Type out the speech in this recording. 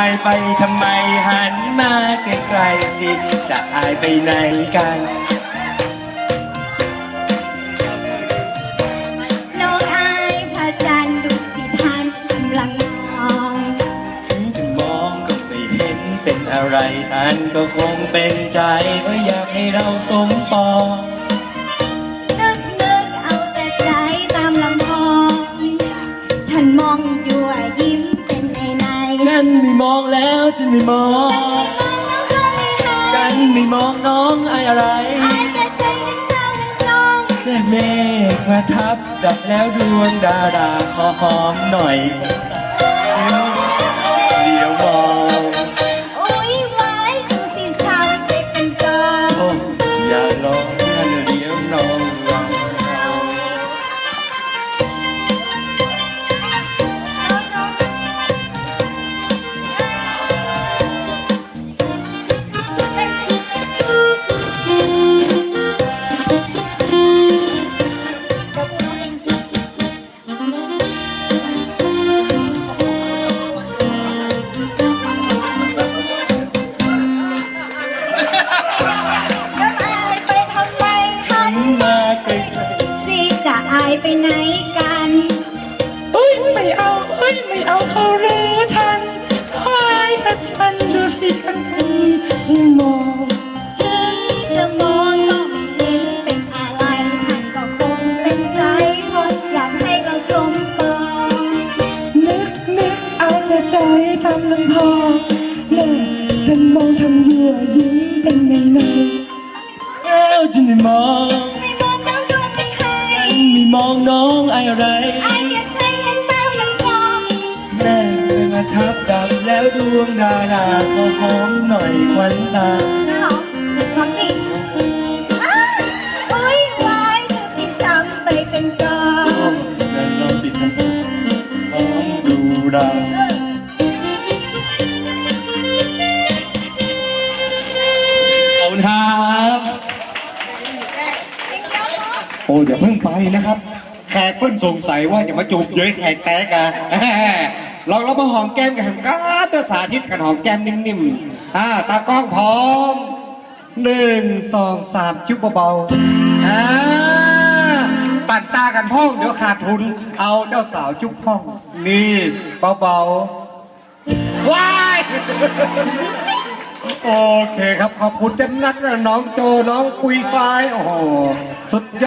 ายไปทำไมหันมาใกล้ๆสิ จะอายไปไหนกัน น้องอายพระจันทร์ดุสิท่านกำลังมองถึงจะมองก็ไม่เห็นเป็นอะไรท่านก็คงเป็นใจว่าอยากให้เราสมปอง นึกนึกเอาแต่ใจตามลำพอง ฉันมองยั่วยิ้มเป็นในใน ฉันไม่มองแล้วฉันไม่มองมองแล้วก็ไม่หาฉันไม่มองน้องไออะไรอแต่ใจฉันเต้นจังแม่เมฆมาทับดับแล้วดวงดาราขอหอมหน่อย เอาเอ้ยไม่เอาเขารู้ทันควายกับฉันดูสิกันมองถึงจะมองก็ไม่เห็นเป็นอะไรท่านก็คงเป็นใจคนอยากให้เราสมปองนึกนึกเอาแต่ใจตามลำพองแน่ท่านมองทำยั่วยิ้มเป็นในในเอ้าจะไม่มองไม่มองน้ำดวงไม่ให้ฉันไม่มองน้องอะไร แล้วดวงดาราขอหอมหน่อยควันตาหรอลองสิอ้าโอ้ยไว้ดูสิช้ำไปเป็นกองแล้วเราปิดมันหอมดูดาวขอบคุณครับโอ้อย่าเพิ่งไปนะครับ แขกเพิ่นสงสัยว่าจะมาจูบเย้ยแขกแตกอะ เราเรามาหอมแก้มกันก็เตอสาธิตกันหอมแก้มนิ่มๆอ่าตากล้องพร้อมหนึ่งสองสามจุบเบาๆอ่าปัดตากันพ้องเดี๋ยวขาดทุน เอาเจ้าสาวจุบพ้อง นี่เบาๆว้ายโอเคครับขอบคุณเจ้านักนะน้องโจน้องปุยฝ้ายโอ้โหสุดยอด